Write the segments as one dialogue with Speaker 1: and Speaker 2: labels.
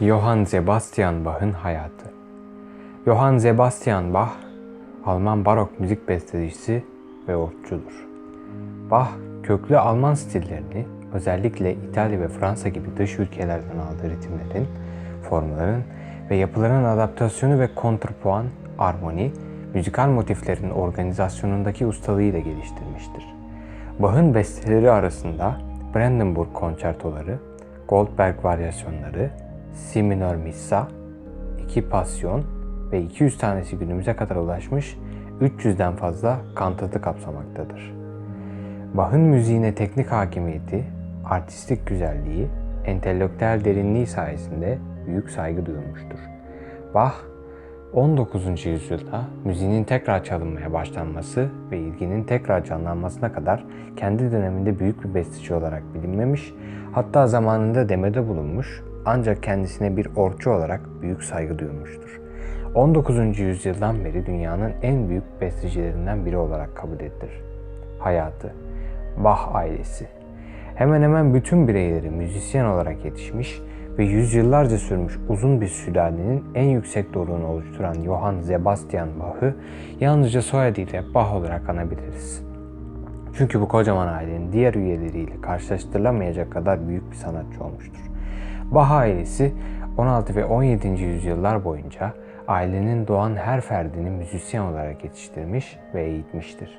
Speaker 1: Johann Sebastian Bach'ın hayatı. Johann Sebastian Bach, Alman barok müzik bestecisi ve ortçudur. Bach, köklü Alman stillerini, özellikle İtalya ve Fransa gibi dış ülkelerden aldığı ritimlerin, formların ve yapıların adaptasyonu ve kontrpuan, armoni, müzikal motiflerin organizasyonundaki ustalığıyla geliştirmiştir. Bach'ın besteleri arasında Brandenburg konçertoları, Goldberg varyasyonları, Si minör missa, iki pasyon ve 200 tanesi günümüze kadar ulaşmış 300'den fazla kantatı kapsamaktadır. Bach'ın müziğine teknik hakimiyeti, artistik güzelliği, entelektüel derinliği sayesinde büyük saygı duyulmuştur. Bach, 19. yüzyılda müziğin tekrar çalınmaya başlanması ve ilginin tekrar canlanmasına kadar kendi döneminde büyük bir besteci olarak bilinmemiş, hatta zamanında demede bulunmuş ancak kendisine bir orçu olarak büyük saygı duyulmuştur. 19. yüzyıldan beri dünyanın en büyük bestecilerinden biri olarak kabul edilir. Hayatı Bach ailesi Hemen hemen bütün bireyleri müzisyen olarak yetişmiş ve yüzyıllarca sürmüş uzun bir sülalenin en yüksek doruğunu oluşturan Johann Sebastian Bach'ı yalnızca soyadıyla Bach olarak anabiliriz. Çünkü bu kocaman ailenin diğer üyeleriyle karşılaştırılamayacak kadar büyük bir sanatçı olmuştur. Bach ailesi 16 ve 17. yüzyıllar boyunca ailenin doğan her ferdini müzisyen olarak yetiştirmiş ve eğitmiştir.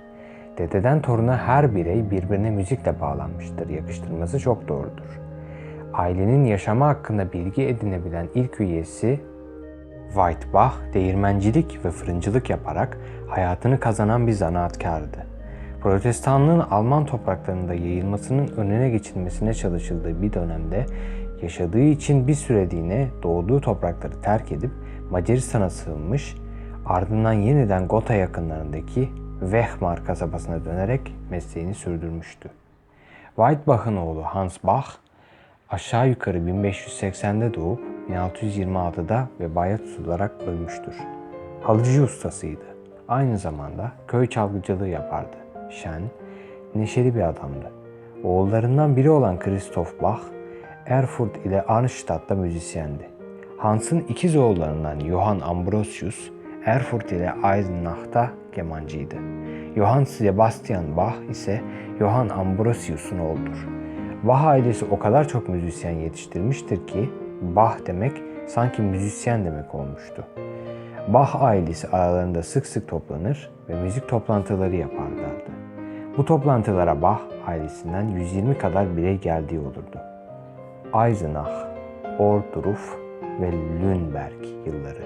Speaker 1: Dededen toruna her birey birbirine müzikle bağlanmıştır. Yakıştırması çok doğrudur. Ailenin yaşamı hakkında bilgi edinebilen ilk üyesi Weitbach, değirmencilik ve fırıncılık yaparak hayatını kazanan bir zanaatkardı. Protestanlığın Alman topraklarında yayılmasının önüne geçilmesine çalışıldığı bir dönemde yaşadığı için bir süreliğine doğduğu toprakları terk edip Macaristan'a sığınmış, ardından yeniden Gotha yakınlarındaki Wechmar kasabasına dönerek mesleğini sürdürmüştü. Weitbach'ın oğlu Hans Bach, aşağı yukarı 1580'de doğup 1626'da vebaya tutularak ölmüştür. Halıcı ustasıydı. Aynı zamanda köy çalgıcılığı yapardı. Şen, neşeli bir adamdı. Oğullarından biri olan Christoph Bach, Erfurt ile Arnstadt'ta müzisyendi. Hans'ın ikiz oğullarından Johann Ambrosius, Erfurt ile Eisenach'ta kemancıydı. Johann Sebastian Bach ise Johann Ambrosius'un oğludur. Bach ailesi o kadar çok müzisyen yetiştirmiştir ki Bach demek sanki müzisyen demek olmuştu. Bach ailesi aralarında sık sık toplanır ve müzik toplantıları yaparlardı. Bu toplantılara Bach ailesinden 120 kadar birey geldiği olurdu. Eisenach, Ohrdruf ve Lüneburg yılları.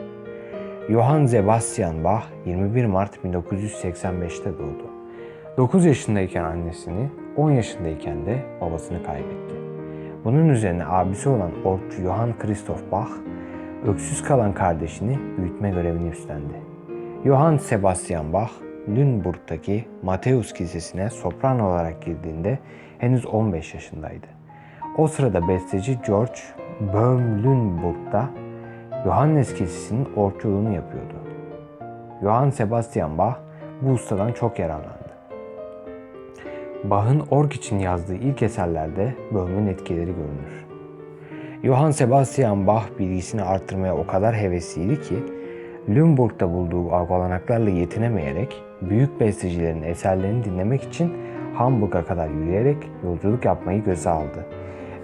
Speaker 1: Johann Sebastian Bach 21 Mart 1985'te doğdu. 9 yaşındayken annesini, 10 yaşındayken de babasını kaybetti. Bunun üzerine abisi olan orkçu Johann Christoph Bach, öksüz kalan kardeşini büyütme görevini üstlendi. Johann Sebastian Bach, Lüneburg'daki Matthäus Kilisesi'ne sopran olarak girdiğinde henüz 15 yaşındaydı. O sırada besteci George Böhm Lüneburg'da Johannes Kilisesi'nin orçuluğunu yapıyordu. Johann Sebastian Bach bu ustadan çok yararlandı. Bach'ın org için yazdığı ilk eserlerde Böhm'ün etkileri görünür. Johann Sebastian Bach bilgisini arttırmaya o kadar hevesliydi ki, Lüneburg'da bulduğu olanaklarla yetinemeyerek büyük bestecilerin eserlerini dinlemek için Hamburg'a kadar yürüyerek yolculuk yapmayı göze aldı.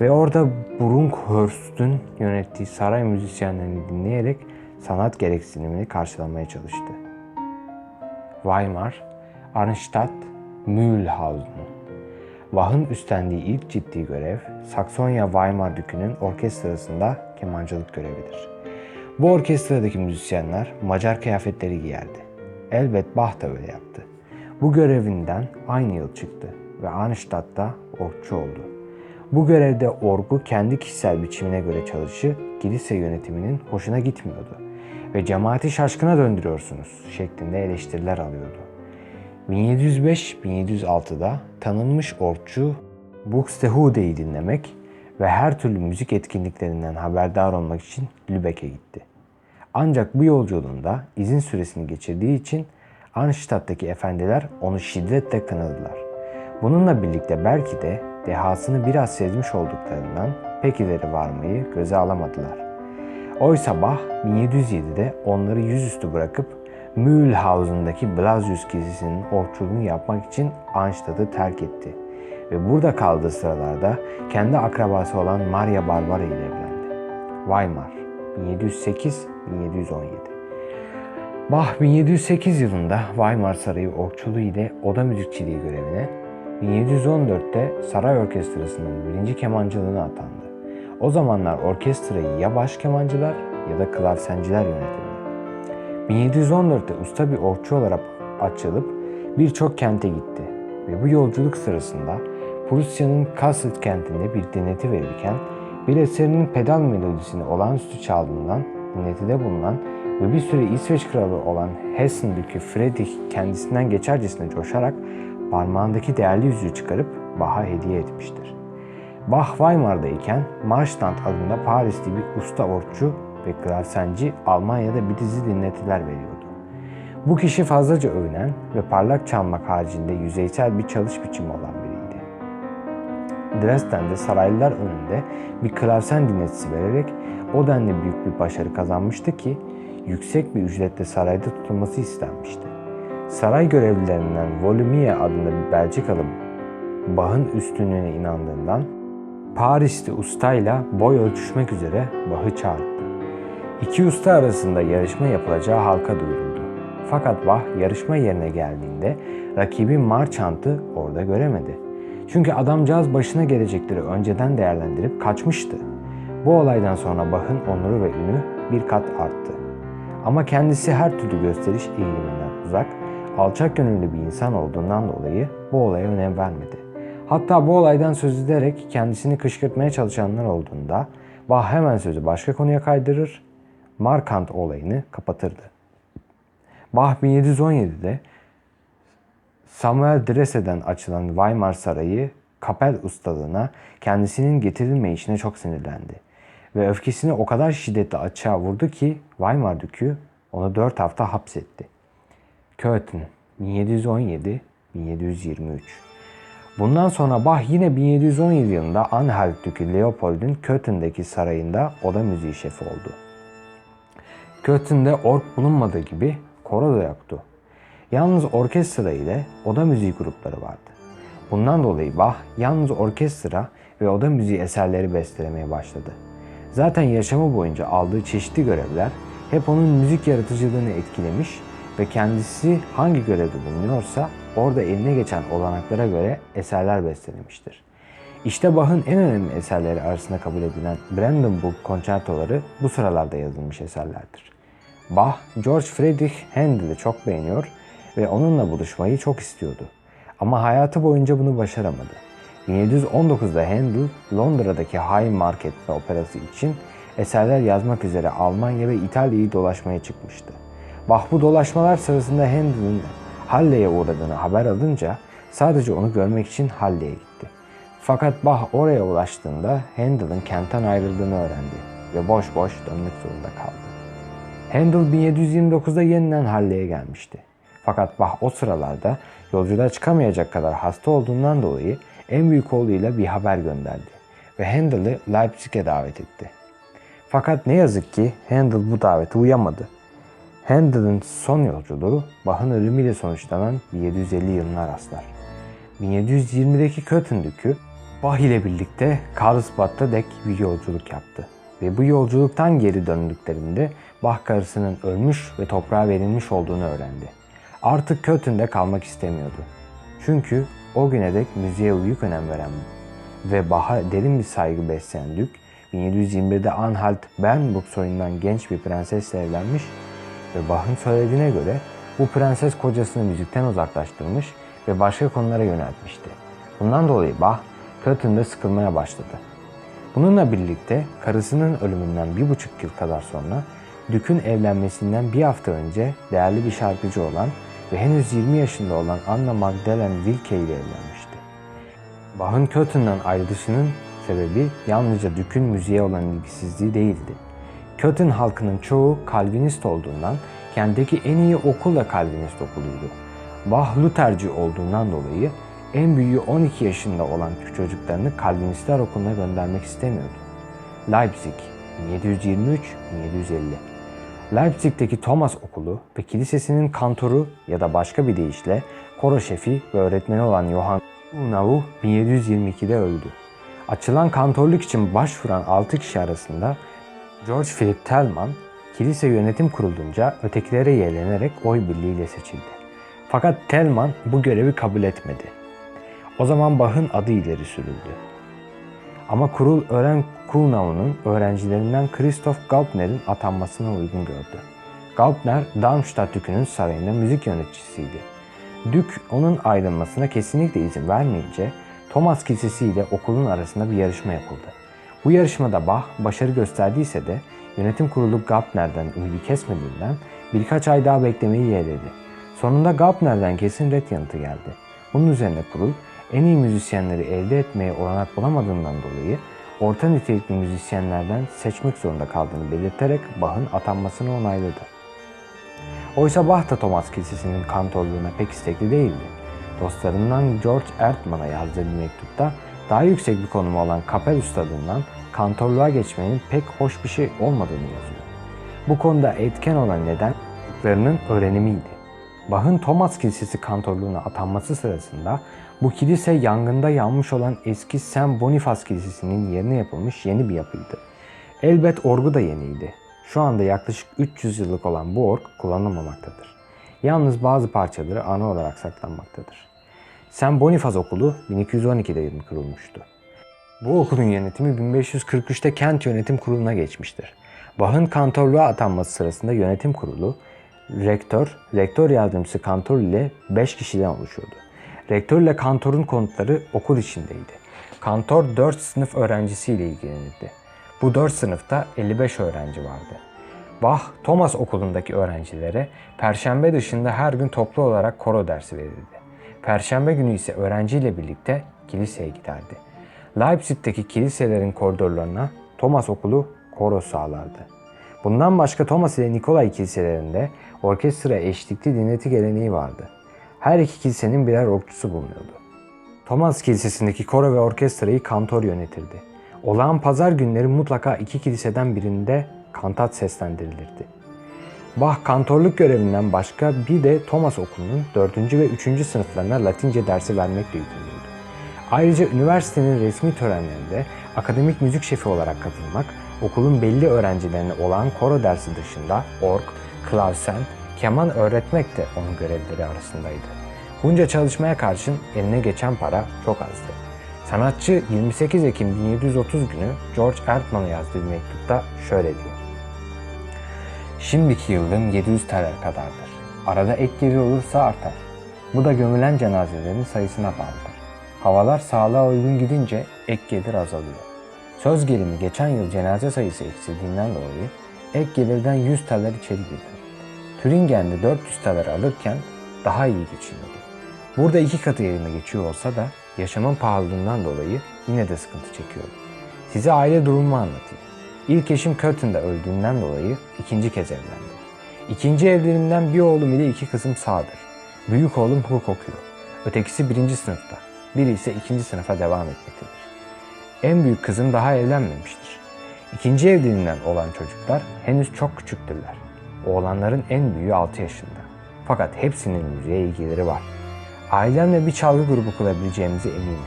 Speaker 1: Ve orada Brunkhorst'un yönettiği saray müzisyenlerini dinleyerek sanat gereksinimini karşılamaya çalıştı. Weimar, Arnstadt, Mühlhausen. Bach'ın üstlendiği ilk ciddi görev, Saksonya-Weimar Dükü'nün orkestrasında kemancılık görevidir. Bu orkestradaki müzisyenler Macar kıyafetleri giyerdi. Elbet Bach da öyle yaptı. Bu görevinden aynı yıl çıktı ve Arnstadt'ta orkçu oldu. Bu görevde orgu kendi kişisel biçimine göre çalışı kilise yönetiminin hoşuna gitmiyordu ve cemaati şaşkına döndürüyorsunuz şeklinde eleştiriler alıyordu. 1705-1706'da tanınmış orkçu Buxtehude'yi dinlemek ve her türlü müzik etkinliklerinden haberdar olmak için Lübeck'e gitti. Ancak bu yolculuğunda izin süresini geçirdiği için Arnstadt'taki efendiler onu şiddetle kınadılar. Bununla birlikte belki de dehasını biraz sezmiş olduklarından pek ileri varmayı göze alamadılar. Oysa Bach 1707'de onları yüzüstü bırakıp Mühlhausen'daki Blasius Kilisesi'nin orçuluğunu yapmak için Arnstadt'ı terk etti ve burada kaldığı sıralarda kendi akrabası olan Maria Barbara ile evlendi. Weimar 1708-1717 Bach 1708 yılında Weimar Sarayı orçuluğu ile oda müzikçiliği görevine, 1714'te saray orkestrasının birinci kemancılığına atandı. O zamanlar orkestrayı ya baş kemancılar ya da klavsenciler yönetirdi. 1714'te usta bir orkçu olarak açılıp birçok kente gitti ve bu yolculuk sırasında Prusya'nın Kassel kentinde bir dinleti verirken bir eserinin pedal melodisini olağanüstü çaldığından dinletide bulunan ve bir süre İsveç kralı olan Hessen Dükü Friedrich kendisinden geçercesine coşarak parmağındaki değerli yüzüğü çıkarıp Bach'a hediye etmiştir. Bach Weimar'dayken Marstand adında Parisli bir usta orkçu ve klavsenci Almanya'da bir dizi dinletiler veriyordu. Bu kişi fazlaca övünen ve parlak çalmak haricinde yüzeysel bir çalış biçimi olan biriydi. Dresden'de saraylılar önünde bir klavsen dinletisi vererek o denli büyük bir başarı kazanmıştı ki yüksek bir ücretle sarayda tutulması istenmişti. Saray görevlilerinden Volumie adında bir Belçikalı Bach'ın üstünlüğüne inandığından Paris'te ustayla boy ölçüşmek üzere Bach'ı çağırdı. İki usta arasında yarışma yapılacağı halka duyuruldu. Fakat Bach yarışma yerine geldiğinde rakibi Marchant'ı orada göremedi. Çünkü adamcağız başına gelecekleri önceden değerlendirip kaçmıştı. Bu olaydan sonra Bach'ın onuru ve ünü bir kat arttı. Ama kendisi her türlü gösteriş eğiliminden uzak, alçak gönüllü bir insan olduğundan dolayı bu olaya önem vermedi. Hatta bu olaydan söz ederek kendisini kışkırtmaya çalışanlar olduğunda Bach hemen sözü başka konuya kaydırır, Markant olayını kapatırdı. Bach 1717'de Samuel Dresse'den açılan Weimar Sarayı kapel ustalığına kendisinin getirilmeyişine çok sinirlendi. Ve öfkesini o kadar şiddetli açığa vurdu ki Weimar Dükü onu 4 hafta hapsetti. Köthen 1717-1723 Bundan sonra Bach yine 1717 yılında Anhalt Dükü Leopold'un Köthen'deki sarayında oda müziği şefi oldu. Köthen'de ork bulunmadığı gibi koro da yoktu. Yalnız orkestra ile oda müziği grupları vardı. Bundan dolayı Bach yalnız orkestra ve oda müziği eserleri bestelemeye başladı. Zaten yaşamı boyunca aldığı çeşitli görevler hep onun müzik yaratıcılığını etkilemiş ve kendisi hangi görevde bulunuyorsa orada eline geçen olanaklara göre eserler bestelemiştir. İşte Bach'ın en önemli eserleri arasında kabul edilen Brandenburg konçertoları bu sıralarda yazılmış eserlerdir. Bach, George Friedrich Handel'i çok beğeniyor ve onunla buluşmayı çok istiyordu. Ama hayatı boyunca bunu başaramadı. 1719'da Handel, Londra'daki High Market operası için eserler yazmak üzere Almanya ve İtalya'yı dolaşmaya çıkmıştı. Bach bu dolaşmalar sırasında Handel'in Halle'ye uğradığını haber alınca sadece onu görmek için Halle'ye gitti. Fakat Bach oraya ulaştığında Handel'in kentten ayrıldığını öğrendi ve boş boş dönmek zorunda kaldı. Handel 1729'da yeniden Halle'ye gelmişti. Fakat Bach o sıralarda yolculuğa çıkamayacak kadar hasta olduğundan dolayı en büyük oğluyla bir haber gönderdi ve Handel'i Leipzig'e davet etti. Fakat ne yazık ki Handel bu davete uyamadı. Handel'in son yolculuğu Bach'ın ölümüyle sonuçlanan 1750 yılına rastlar. 1720'deki Köthen Dükü Bach ile birlikte Karlsbad'da dek bir yolculuk yaptı. Ve bu yolculuktan geri döndüklerinde Bach karısının ölmüş ve toprağa verilmiş olduğunu öğrendi. Artık Köthen'de kalmak istemiyordu. Çünkü o güne dek müziğe büyük önem veren ve Bach'a derin bir saygı besleyen Dük, 1721'de Anhalt Bernburg soyundan genç bir prensesle evlenmiş ve Bach'ın söylediğine göre bu prenses kocasını müzikten uzaklaştırmış ve başka konulara yöneltmişti. Bundan dolayı Bach, Köthen'de sıkılmaya başladı. Bununla birlikte karısının ölümünden bir buçuk yıl kadar sonra Dük'ün evlenmesinden bir hafta önce değerli bir şarkıcı olan ve henüz 20 yaşında olan Anna Magdalene Wilke ile evlenmişti. Bach'ın Köthen'den ayrılışının sebebi yalnızca Dük'ün müziğe olan ilgisizliği değildi. Köthen halkının çoğu Kalvinist olduğundan kentteki en iyi okul da Kalvinist okuluydu. Bach Lutherci olduğundan dolayı en büyüğü 12 yaşında olan çocuklarını Kalvinistler okuluna göndermek istemiyordu. Leipzig 1723-1750 Leipzig'teki Thomas Okulu ve kilisesinin kantoru ya da başka bir deyişle koro şefi ve öğretmeni olan Johann Unau 1722'de öldü. Açılan kantorluk için başvuran 6 kişi arasında George Philip Tellman, kilise yönetim kurulunca ötekilere yeğlenerek oy birliğiyle seçildi. Fakat Tellman bu görevi kabul etmedi. O zaman Bach'ın adı ileri sürüldü. Ama kurul öğren Kulnau'nun öğrencilerinden Christoph Gaupner'in atanmasına uygun gördü. Gaupner, Darmstadt Dükü'nün sarayında müzik yöneticisiydi. Dük onun ayrılmasına kesinlikle izin vermeyince Thomas Kilisesi ile okulun arasında bir yarışma yapıldı. Bu yarışmada Bach başarı gösterdiyse de yönetim kurulu Gaupner'den ümidi kesmediğinden birkaç ay daha beklemeyi yeğledi. Sonunda Gaupner'den kesin red yanıtı geldi. Bunun üzerine kurul en iyi müzisyenleri elde etmeye olanak bulamadığından dolayı orta nitelikli müzisyenlerden seçmek zorunda kaldığını belirterek Bach'ın atanmasını onayladı. Oysa Bach da Thomas Kilisesi'nin kantorluğuna pek istekli değildi. Dostlarından George Erdmann'a yazdığı bir mektupta daha yüksek bir konumu olan kapel ustalığından kantorluğa geçmenin pek hoş bir şey olmadığını yazıyor. Bu konuda etken olan neden çocuklarının öğrenimiydi. Bach'ın Thomas Kilisesi kantorluğuna atanması sırasında bu kilise yangında yanmış olan eski Saint Boniface Kilisesi'nin yerine yapılmış yeni bir yapıydı. Elbet orgu da yeniydi. Şu anda yaklaşık 300 yıllık olan bu org kullanılmamaktadır. Yalnız bazı parçaları ana olarak saklanmaktadır. Saint Boniface Okulu 1212'de kurulmuştu. Bu okulun yönetimi 1543'te kent yönetim kuruluna geçmiştir. Bach'ın kantorluğa atanması sırasında yönetim kurulu, rektör, rektör yardımcısı kantor ile 5 kişiden oluşuyordu. Rektör ile kantorun konutları okul içindeydi. Kantor 4 sınıf öğrencisiyle ilgilenirdi. Bu 4 sınıfta 55 öğrenci vardı. Bach, Thomas okulundaki öğrencilere perşembe dışında her gün toplu olarak koro dersi verirdi. Perşembe günü ise öğrenciyle birlikte kiliseye giderdi. Leipzig'teki kiliselerin koridorlarına Thomas okulu koro sağlardı. Bundan başka Thomas ile Nikolay kiliselerinde orkestra eşlikli dinleti geleneği vardı. Her iki kilisenin birer orkçusu bulunuyordu. Thomas Kilisesi'ndeki koro ve orkestrayı kantor yönetirdi. Olağan pazar günleri mutlaka iki kiliseden birinde kantat seslendirilirdi. Bach kantorluk görevinden başka bir de Thomas Okulu'nun 4. ve 3. sınıflarına Latince dersi vermekle yükümlüydü. Ayrıca üniversitenin resmi törenlerinde akademik müzik şefi olarak katılmak, okulun belli öğrencilerine olan koro dersi dışında org, klavsen, keman öğretmek de onun görevleri arasındaydı. Bunca çalışmaya karşın eline geçen para çok azdı. Sanatçı 28 Ekim 1730 günü George Erdmann'a yazdığı mektupta şöyle diyor. Şimdiki yıldığım 700 TL kadardır. Arada ek gelir olursa artar. Bu da gömülen cenazelerin sayısına bağlıdır. Havalar sağlığa uygun gidince ek gelir azalıyor. Söz gelimi geçen yıl cenaze sayısı eksildiğinden dolayı ek gelirden 100 TL içeri girdim. Türingen'de 400 TL alırken daha iyi geçiniyordu. Burada iki katı yerime geçiyor olsa da yaşamın pahalılığından dolayı yine de sıkıntı çekiyorum. Size aile durumumu anlatayım. İlk eşim Köthen'de öldüğünden dolayı ikinci kez evlendim. İkinci evliliğimden bir oğlum ile iki kızım sağdır. Büyük oğlum hukuk okuyor. Ötekisi birinci sınıfta. Biri ise ikinci sınıfa devam etmektedir. En büyük kızım daha evlenmemiştir. İkinci evliliğinden olan çocuklar henüz çok küçüktürler. Oğlanların en büyüğü 6 yaşında. Fakat hepsinin müziğe ilgileri var. Ailemle bir çalgı grubu kurabileceğimize eminim.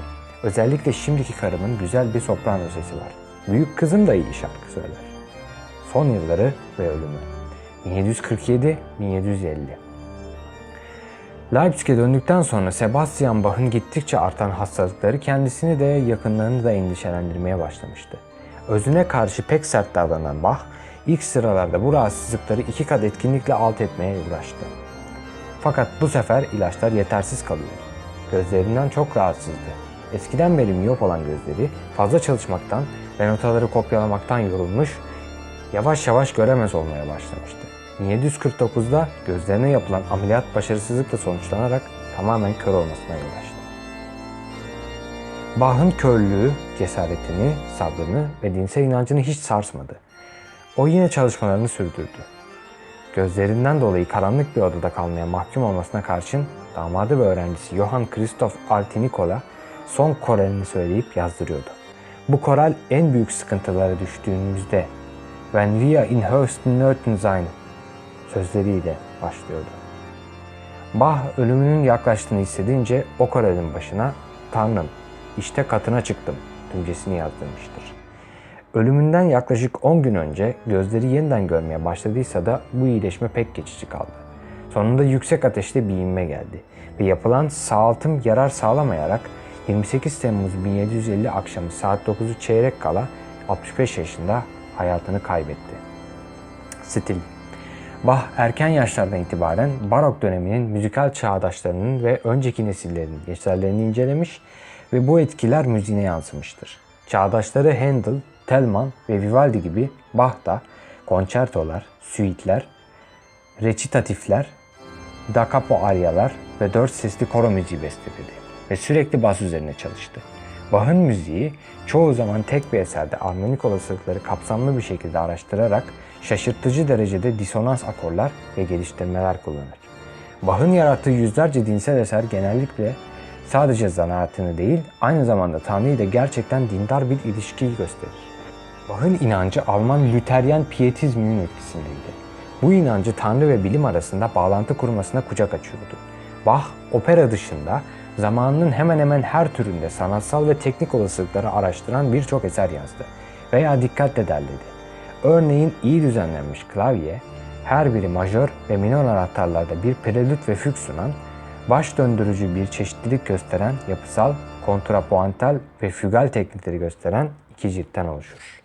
Speaker 1: Özellikle şimdiki karımın güzel bir soprano sesi var. Büyük kızım da iyi şarkı söyler. Son yılları ve ölümü. 1747-1750 Leipzig'e döndükten sonra Sebastian Bach'ın gittikçe artan hastalıkları kendisini de yakınlarını da endişelendirmeye başlamıştı. Özüne karşı pek sert davranan Bach, ilk sıralarda bu rahatsızlıkları iki kat etkinlikle alt etmeye uğraştı. Fakat bu sefer ilaçlar yetersiz kalıyordu. Gözlerinden çok rahatsızdı. Eskiden beri miyop olan gözleri fazla çalışmaktan ve notaları kopyalamaktan yorulmuş, yavaş yavaş göremez olmaya başlamıştı. 1749'da gözlerine yapılan ameliyat başarısızlıkla sonuçlanarak tamamen kör olmasına yol açtı. Bach'ın körlüğü, cesaretini, sabrını ve dinsel inancını hiç sarsmadı. O yine çalışmalarını sürdürdü. Gözlerinden dolayı karanlık bir odada kalmaya mahkum olmasına karşın damadı ve öğrencisi Johann Christoph Artinikola son koralini söyleyip yazdırıyordu. Bu koral en büyük sıkıntılara düştüğümüzde Wenn wir in höchsten Nöten sein sözleriyle başlıyordu. Bach ölümünün yaklaştığını hissedince o Korel'in başına Tanrım işte katına çıktım tümcesini yazdırmıştır. Ölümünden yaklaşık 10 gün önce gözleri yeniden görmeye başladıysa da bu iyileşme pek geçici kaldı. Sonunda yüksek ateşte bir inme geldi ve yapılan sağaltım yarar sağlamayarak 28 Temmuz 1750 akşamı saat 9'u çeyrek kala 65 yaşında hayatını kaybetti. Stil Bach erken yaşlardan itibaren barok döneminin müzikal çağdaşlarının ve önceki nesillerin eserlerini incelemiş ve bu etkiler müziğine yansımıştır. Çağdaşları Handel, Telman ve Vivaldi gibi Bach da konçertolar, süitler, recitatifler, da capo aryalar ve dört sesli koro müziği besteledi ve sürekli bas üzerine çalıştı. Bach'ın müziği çoğu zaman tek bir eserde armonik olasılıkları kapsamlı bir şekilde araştırarak şaşırtıcı derecede disonans akorlar ve geliştirmeler kullanır. Bach'ın yarattığı yüzlerce dinsel eser genellikle sadece zanaatını değil, aynı zamanda Tanrı ile gerçekten dindar bir ilişkiyi gösterir. Bach'ın inancı Alman Lüteryen Pietizminin etkisindeydi. Bu inancı Tanrı ve bilim arasında bağlantı kurmasına kucak açıyordu. Bach, opera dışında zamanının hemen hemen her türünde sanatsal ve teknik olasılıkları araştıran birçok eser yazdı veya dikkatle derledi. Örneğin iyi düzenlenmiş klavye, her biri majör ve minor anahtarlarda bir prelüt ve füg sunan, baş döndürücü bir çeşitlilik gösteren yapısal, kontrapuantal ve fügal teknikleri gösteren iki ciltten oluşur.